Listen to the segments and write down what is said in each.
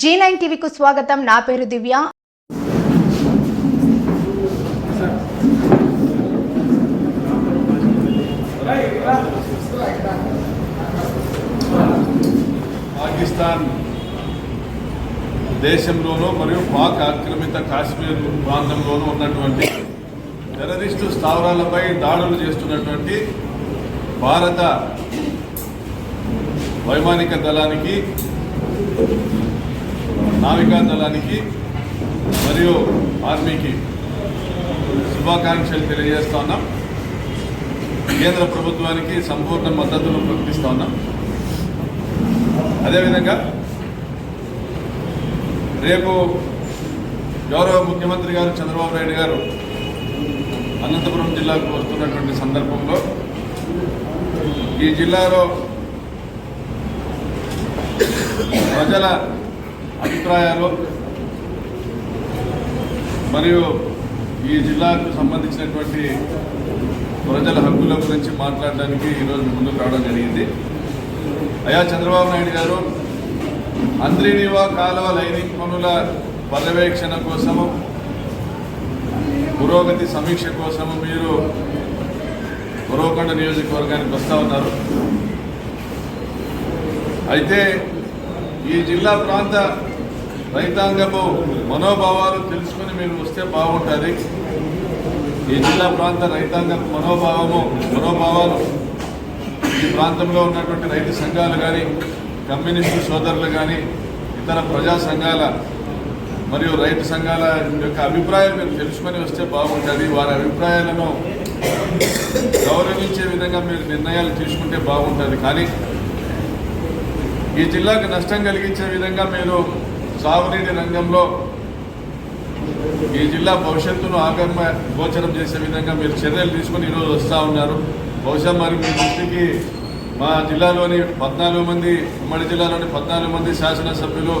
G nine టీవీకు స్వాగతం. నా పేరు దివ్య. పాకిస్తాన్ దేశంలోనూ మరియు పాక్ ఆక్రమిత కాశ్మీర్ ప్రాంతంలోనూ ఉన్నటువంటి టెర్రరిస్టు స్థావరాలపై దాడులు చేస్తున్నటువంటి భారత వైమానిక దళానికి నావికా దళానికి మరియు ఆర్మీకి శుభాకాంక్షలు తెలియజేస్తా ఉన్నాం. కేంద్ర ప్రభుత్వానికి సంపూర్ణ మద్దతును ప్రకటిస్తా ఉన్నాం. అదేవిధంగా రేపు గౌరవ ముఖ్యమంత్రి గారు చంద్రబాబు నాయుడు గారు అనంతపురం జిల్లాకు వస్తున్నటువంటి సందర్భంలో ఈ జిల్లాలో ప్రజల అభిప్రాయాలు. మరియు ఈ జిల్లాకు సంబంధించినటువంటి ప్రజల హక్కుల గురించి మాట్లాడడానికి ఈరోజు ముందుకు రావడం జరిగింది. అయా చంద్రబాబు నాయుడు గారు అంద్రినివా కాలువ లైనింగ్ పనుల పర్యవేక్షణ కోసము పురోగతి సమీక్ష కోసము మీరు పురోకొండ నియోజకవర్గానికి వస్తూ ఉన్నారు. అయితే ఈ జిల్లా ప్రాంత రైతాంగపు మనోభావాలు తెలుసుకొని మీరు వస్తే బాగుంటుంది. ఈ జిల్లా ప్రాంత రైతాంగ మనోభావము మనోభావాలు. ఈ ప్రాంతంలో ఉన్నటువంటి రైతు సంఘాలు కానీ కమ్యూనిస్టు సోదరులు కానీ ఇతర ప్రజా సంఘాల మరియు రైతు సంఘాల యొక్క అభిప్రాయాలు మీరు తెలుసుకొని వస్తే బాగుంటుంది. వారి అభిప్రాయాలను గౌరవించే విధంగా మీరు నిర్ణయాలు తీసుకుంటే బాగుంటుంది. కానీ ఈ జిల్లాకు నష్టం కలిగించే విధంగా మీరు సాగునీటి రంగంలో ఈ జిల్లా భవిష్యత్తును ఆగమ గోచరం చేసే విధంగా మీరు చర్యలు తీసుకొని ఈరోజు వస్తూ ఉన్నారు. బహుశా మరి మీ దృష్టికి మా జిల్లాలోని పద్నాలుగు మంది ఉమ్మడి జిల్లాలోని పద్నాలుగు మంది శాసనసభ్యులు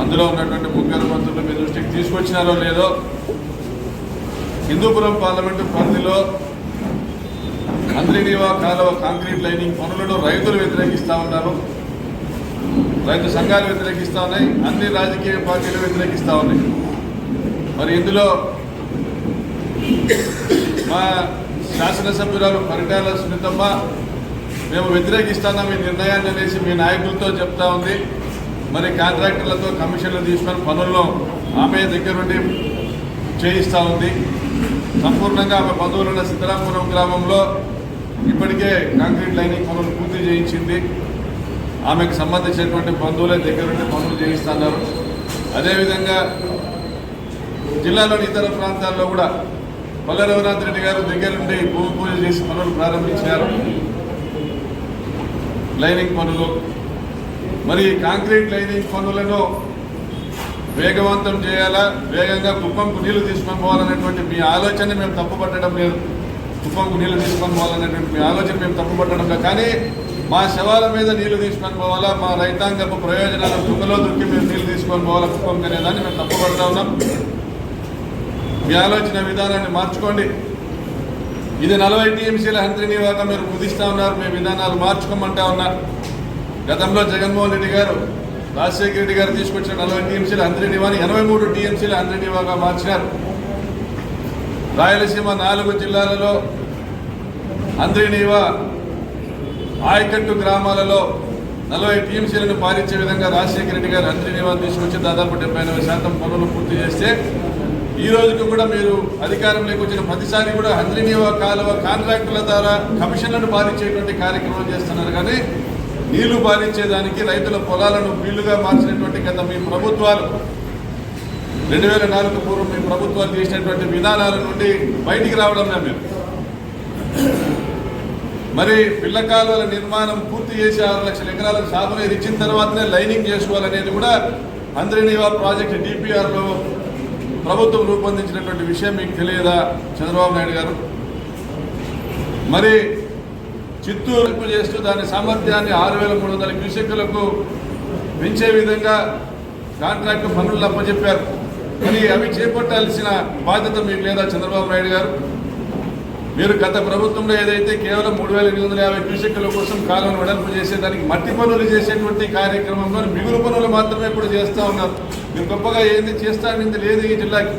అందులో ఉన్నటువంటి ముగ్గురు మంత్రులు మీ దృష్టికి తీసుకొచ్చినారో లేదో హిందూపురం పార్లమెంటు పరిధిలో అంద్రినీవా కాలువ కాంక్రీట్ లైనింగ్ పనులను రైతులు వ్యతిరేకిస్తూ ఉన్నారు. రైతు సంఘాలు వ్యతిరేకిస్తూ ఉన్నాయి అన్ని రాజకీయ పార్టీలు వ్యతిరేకిస్తూ ఉన్నాయి. మరి ఇందులో మా శాసనసభ్యురాలు పరిటాల సునీతమ్మ మేము వ్యతిరేకిస్తున్నాం మీ నిర్ణయాన్ని అనేసి మీ నాయకులతో చెప్తా ఉంది. మరి కాంట్రాక్టర్లతో కమిషన్లు తీసుకొని పనుల్లో ఆమె దగ్గరుండి చేయిస్తూ ఉంది. సంపూర్ణంగా ఆమె బంధువులున్న సిద్ధరామపురం గ్రామంలో ఇప్పటికే కాంక్రీట్ లైనింగ్ పనులు పూర్తి చేయించింది. ఆమెకు సంబంధించినటువంటి బంధువులే దగ్గరుండి పనులు చేయిస్తున్నారు. అదేవిధంగా జిల్లాలోని ఇతర ప్రాంతాల్లో కూడా పల్లె రఘునాథ్ రెడ్డి గారు దగ్గరుండి భూమి పూజ చేసి పనులు ప్రారంభించారు లైనింగ్ పనులు మరి కాంక్రీట్ లైనింగ్ పనులను వేగవంతం చేయాలా? వేగంగా కుప్పంకు నీళ్ళు తీసుకొని పోవాలనేటువంటి మీ ఆలోచన మేము తప్పుపట్టడం లేదు. కుప్పంకు నీళ్ళు తీసుకొని పోవాలనేటువంటి మీ ఆలోచన మేము తప్పుపట్టడం కానీ మా శవాల మీద నీళ్ళు తీసుకొని పోవాలా? మా రైతాంగపు ప్రయోజనాల తుంగలో దొరికి మేము నీళ్ళు తీసుకొని పోవాలా? కుప్పంకి అనేదాన్ని మేము తప్పుపడతా ఉన్నాం. మీ ఆలోచన విధానాన్ని మార్చుకోండి. ఇది నలభై టీఎంసీల హంత్రినివాగా మీరు కుదిస్తా ఉన్నారు మీ విధానాలు మార్చుకోమంటా ఉన్నారు గతంలో జగన్మోహన్ రెడ్డి గారు రాజశేఖర రెడ్డి గారు తీసుకొచ్చిన నలభై టీఎంసీల హంత్రినివాని ఎనభై మూడు టీఎంసీల హంత్రినివాగా మార్చినారు. రాయలసీమ నాలుగు జిల్లాలలో హంద్రినివా ఆయకట్టు గ్రామాలలో నలభై టీఎంసీలను పాలించే విధంగా రాజశేఖర రెడ్డి గారు హంద్రినివాని తీసుకొచ్చి దాదాపు డెబ్బై ఎనభై శాతం పనులు పూర్తి చేస్తే ఈ రోజుకు కూడా మీరు అధికారంలోకి వచ్చిన ప్రతిసారి కూడా హంద్రినివా కాలువ కాంట్రాక్టుల ద్వారా కమిషన్లను పాలించేటువంటి కార్యక్రమం చేస్తున్నారు. కానీ నీళ్ళు పాలించేదానికి రైతుల పొలాలను వీలుగా మార్చినటువంటి గత మీ ప్రభుత్వాలు రెండు వేల నాలుగు పూర్వం మీ ప్రభుత్వాలు చేసినటువంటి విధానాల నుండి బయటికి రావడం లేదు మరి పిల్ల కాలువల నిర్మాణం పూర్తి చేసి ఆరు లక్షల ఎకరాలకు సాగునీరు ఇచ్చిన తర్వాతనే లైనింగ్ చేసుకోవాలనేది కూడా అంద్రినివా ప్రాజెక్ట్ డిపిఆర్లో ప్రభుత్వం రూపొందించినటువంటి విషయం మీకు తెలియదా చంద్రబాబు నాయుడు గారు? మరి చిత్తూరు చేస్తూ దాని సామర్థ్యాన్ని ఆరు వేల మూడు వందల క్యూసెక్కులకు పెంచే విధంగా కాంట్రాక్ట్ పనులు అప్పచెప్పారు. కానీ అవి చేపట్టాల్సిన బాధ్యత మీకు లేదా చంద్రబాబు నాయుడు గారు? మీరు గత ప్రభుత్వంలో ఏదైతే కేవలం మూడు వేల ఎనిమిది వందల యాభై క్యూసెక్కుల కోసం కాలం వెడల్పు చేసేదానికి మట్టి పనులు చేసేటువంటి కార్యక్రమంలో మిగులు పనులు మాత్రమే ఇప్పుడు చేస్తూ ఉన్నారు. మీరు గొప్పగా ఏంది చేస్తానింది లేదు ఈ జిల్లాకి.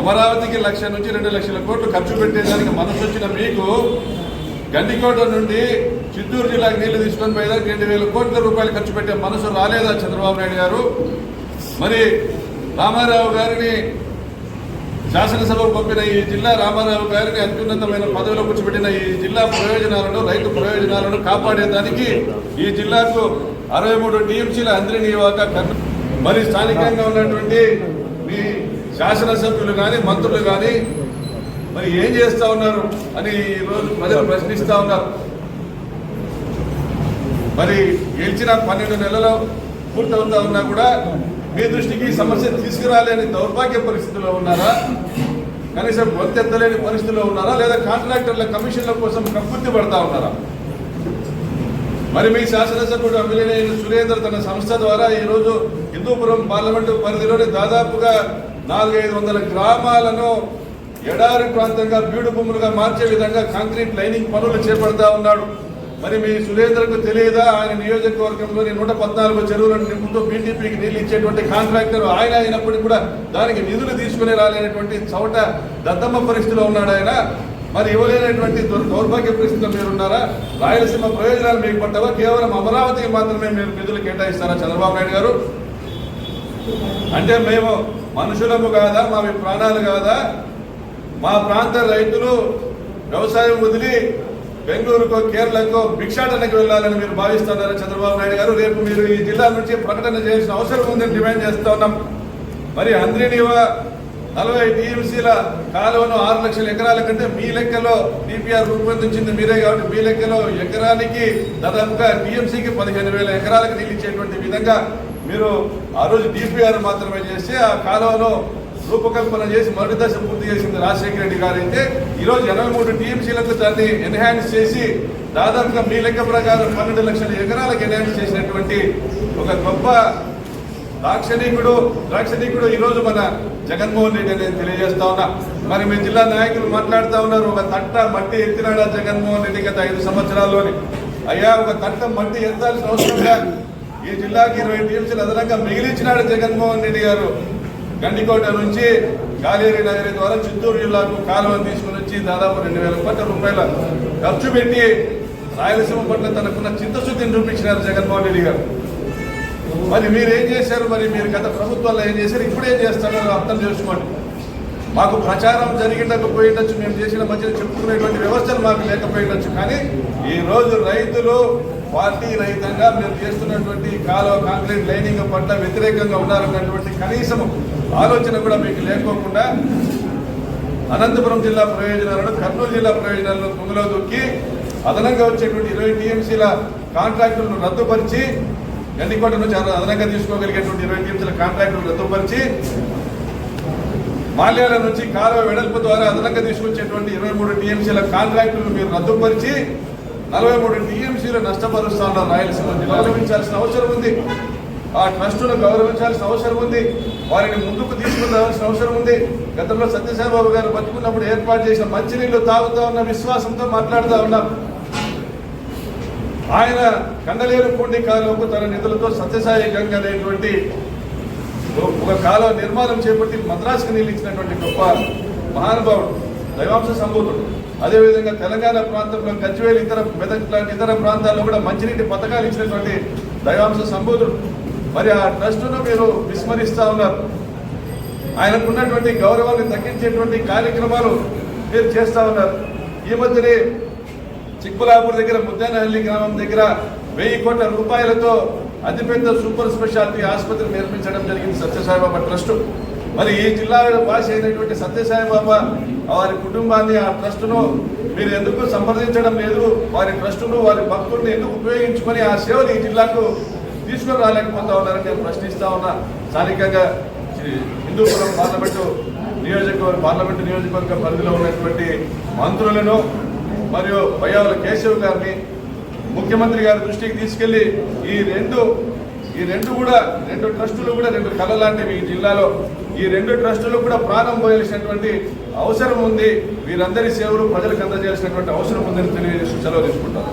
అమరావతికి లక్ష నుంచి రెండు లక్షల కోట్లు ఖర్చు పెట్టేదానికి మనసు వచ్చిన మీకు గండికోట నుండి చిత్తూరు జిల్లాకి నీళ్ళు తీసుకొని పోయేదానికి రెండు వేల కోట్ల రూపాయలు ఖర్చు పెట్టే మనసు రాలేదా చంద్రబాబు నాయుడు గారు? మరి రామారావు గారిని శాసనసభకు పంపిన ఈ జిల్లా రామారావు గారిని అత్యున్నతమైన పదవిలో కూర్చోబెట్టిన ఈ జిల్లా ప్రయోజనాలను రైతు ప్రయోజనాలను కాపాడేదానికి ఈ జిల్లాకు అరవై మూడు టీఎంసీల అందరినీ నియోజక మరి స్థానికంగా ఉన్నటువంటి మీ శాసనసభ్యులు కానీ మంత్రులు కానీ మరి ఏం చేస్తా ఉన్నారు అని ఈ రోజు ప్రజలు ప్రశ్నిస్తా ఉన్నారు. మరి గెలిచిన పన్నెండు నెలలు పూర్తవుతా ఉన్నా కూడా మీ దృష్టికి సమస్య తీసుకురాలేని దౌర్భాగ్య పరిస్థితిలో ఉన్నారా? కనీసం గొంతెత్తలేని పరిస్థితిలో ఉన్నారా? లేదా కాంట్రాక్టర్ల కమిషన్ల కోసం కక్కుర్తి పడతా ఉన్నారా? మరి మీ శాసనసభ్యుడు అమిలినేని సురేందర్ తన సంస్థ ద్వారా ఈరోజు హిందూపురం పార్లమెంటు పరిధిలోని దాదాపుగా నాలుగైదు వందల గ్రామాలను ఎడారి ప్రాంతంగా బీడు భూములుగా మార్చే విధంగా కాంక్రీట్ లైనింగ్ పనులు చేపడతా ఉన్నాడు. మరి మీ సురేందర్కు తెలియదా? ఆయన నియోజకవర్గంలోని నూట పద్నాలుగు చెరువులను నింపుతూ బీటీపీకి నీళ్ళు ఇచ్చేటువంటి కాంట్రాక్టర్ ఆయన అయినప్పటికీ కూడా దానికి నిధులు తీసుకుని రాలేనటువంటి చౌట దద్దమ్మ పరిస్థితిలో ఉన్నాడు ఆయన. మరి ఇవ్వలేనటువంటి దౌర్భాగ్య పరిస్థితిలో మీరున్నారా రాయలసీమ ప్రయోజనాలు మీకు పట్టవా కేవలం అమరావతికి మాత్రమే మీరు నిధులు కేటాయిస్తారా చంద్రబాబు నాయుడు గారు? అంటే మేము మనుషులము కాదా? మా ప్రాణాలు కాదా? మా ప్రాంత రైతులు వ్యవసాయం వదిలి బెంగళూరుకో కేరళకో భిక్షాటనకు వెళ్ళాలని మీరు భావిస్తున్నారు చంద్రబాబు నాయుడు గారు? రేపు మీరు ఈ జిల్లా నుంచి ప్రకటన చేయాల్సిన అవసరం ఉందని డిమాండ్ చేస్తా ఉన్నాం. మరి అంద్రినివ నలభై టీఎంసీల కాలువను ఆరు లక్షల ఎకరాల కంటే మీ లెక్కలో డిపిఆర్ రూపొందించింది మీరే కాబట్టి మీ లెక్కలో ఎకరానికి దాదాపుగా టీఎంసీకి పదిహేను వేల ఎకరాలకు నీళ్ళు ఇచ్చేటువంటి విధంగా మీరు ఆ రోజు డిపిఆర్ మాత్రమే చేసి ఆ కాలువలో రూపకల్పన చేసి మొదటి దశ పూర్తి చేసింది రాజశేఖర రెడ్డి గారు అయితే ఈరోజు ఎనభై మూడు టీఎంసీలకు దాన్ని ఎన్హాన్స్ చేసి దాదాపుగా మీ లెక్క ప్రకారం పన్నెండు లక్షల ఎకరాలకు ఎన్హాన్స్ చేసినటువంటి ఒక గొప్ప దాక్షణీకుడు దాక్షణీకుడు ఈరోజు మన జగన్మోహన్ రెడ్డి అని తెలియజేస్తా ఉన్నా. మరి మీ జిల్లా నాయకులు మాట్లాడుతూ ఉన్నారు ఒక తట్ట మట్టి ఎత్తినాడా జగన్మోహన్ రెడ్డి గత ఐదు సంవత్సరాల్లోని? అయ్యా ఒక తట్ట మట్టి ఎత్తాల్సిన అవసరంగా ఈ జిల్లాకి ఇరవై టీఎంసీలు అదనంగా మిగిలించినాడు జగన్మోహన్ రెడ్డి గారు. గండికోట నుంచి గాలేరి నగరి ద్వారా చిత్తూరు జిల్లాకు కాలువను తీసుకుని వచ్చి దాదాపు రెండు వేల కోట్ల రూపాయల ఖర్చు పెట్టి రాయలసీమ పట్ల తనకున్న చిత్తశుద్ధిని చూపించినారు జగన్మోహన్ రెడ్డి గారు. మరి మీరు ఏం చేశారు? మరి మీరు గత ప్రభుత్వాల్లో ఏం చేశారు? ఇప్పుడు ఏం చేస్తారో అర్థం చేసుకోండి. మాకు ప్రచారం జరిగిండకపోయిండొచ్చు మేము చేసిన మధ్యలో చెప్పుకునేటువంటి వ్యవస్థలు మాకు లేకపోయిండొచ్చు కానీ ఈ రోజు రైతులు పార్టీ రహితంగా మీరు చేస్తున్నటువంటి కాలువ కాంక్రీట్ లైనింగ్ పట్ల వ్యతిరేకంగా ఉన్నారన్నటువంటి కనీసం ఆలోచన కూడా మీకు లేకోకుండా అనంతపురం జిల్లా ప్రయోజనాలను కర్నూలు జిల్లా ప్రయోజనాలను తుంగలో దొక్కి అదనంగా వచ్చేటువంటి ఇరవై టీఎంసీల కాంట్రాక్టులను రద్దుపరిచి గండికోట నుంచి అదనంగా తీసుకోగలిగేటువంటి ఇరవై టీఎంసీల కాంట్రాక్టులను రద్దుపరిచి మాల్యాల నుంచి కాలువ వెడల్పు ద్వారా అదనంగా తీసుకొచ్చేటువంటి ఇరవై మూడు టీఎంసీల కాంట్రాక్టులు మీరు రద్దుపరిచి నలభై మూడు టీఎంసీలు నష్టపరుస్తాను ఉన్నారు రాయలసీమ గౌరవించాల్సిన అవసరం ఉంది. ఆ ట్రస్టును గౌరవించాల్సిన అవసరం ఉంది. వారిని ముందుకు తీసుకురావాల్సిన అవసరం ఉంది. గతంలో సత్యసాయిబాబు గారు బతుకున్నప్పుడు ఏర్పాటు చేసిన మంచినీళ్ళు తాగుతా ఉన్న విశ్వాసంతో మాట్లాడుతూ ఉన్నాం. ఆయన కండలేరు పూండి కాలువకు తన నిధులతో సత్యసాయి గంగ అనేటువంటి ఒక కాలువ నిర్మాణం చేపట్టి మద్రాసుకు నీళ్ళు ఇచ్చినటువంటి గొప్ప మహానుభావుడు దైవాంశ సంభూతుడు అదేవిధంగా తెలంగాణ ప్రాంతంలో గజ్వేల్ ఇతర మెదక్ లాంటి ఇతర ప్రాంతాల్లో కూడా మంచినీటి పథకాలు ఇచ్చినటువంటి దైవాంశ సంభూతుడు మరి ఆ ట్రస్టును మీరు విస్మరిస్తా ఉన్నారు. ఆయనకున్నటువంటి గౌరవాన్ని తగ్గించేటువంటి కార్యక్రమాలు మీరు చేస్తా ఉన్నారు. ఈ మధ్యనే చిక్కులాపూర్ దగ్గర ముద్దానహల్లి గ్రామం దగ్గర వెయ్యి కోట్ల రూపాయలతో అతిపెద్ద సూపర్ స్పెషాలిటీ ఆసుపత్రి నిర్మించడం జరిగింది సత్యసాయిబాబా ట్రస్ట్. మరి ఈ జిల్లా భాష అయినటువంటి సత్యసాయిబాబా వారి కుటుంబాన్ని ఆ ట్రస్టును మీరు ఎందుకు సంప్రదించడం లేదు? వారి ట్రస్టును వారి భక్తుల్ని ఎందుకు ఉపయోగించుకొని ఆ సేవలు ఈ జిల్లాకు తీసుకొని రాలేకపోతా ఉన్నారని నేను ప్రశ్నిస్తా ఉన్నా. స్థానికంగా హిందూపురం పార్లమెంటు నియోజకవర్గ పార్లమెంటు నియోజకవర్గ పరిధిలో ఉన్నటువంటి మంత్రులను మరియు బయ్యావుల కేశవ్ గారిని ముఖ్యమంత్రి గారి దృష్టికి తీసుకెళ్ళి ఈ రెండు ఈ రెండు కూడా రెండు ట్రస్టులు కూడా రెండు కళ లాంటివి ఈ జిల్లాలో. ఈ రెండు ట్రస్టులు కూడా ప్రాణం పోయాల్సినటువంటి అవసరం ఉంది. వీరందరి సేవలు ప్రజలకు అందజేయాల్సినటువంటి అవసరం ఉందని తెలియజేస్తూ సెలవు తీసుకుంటారు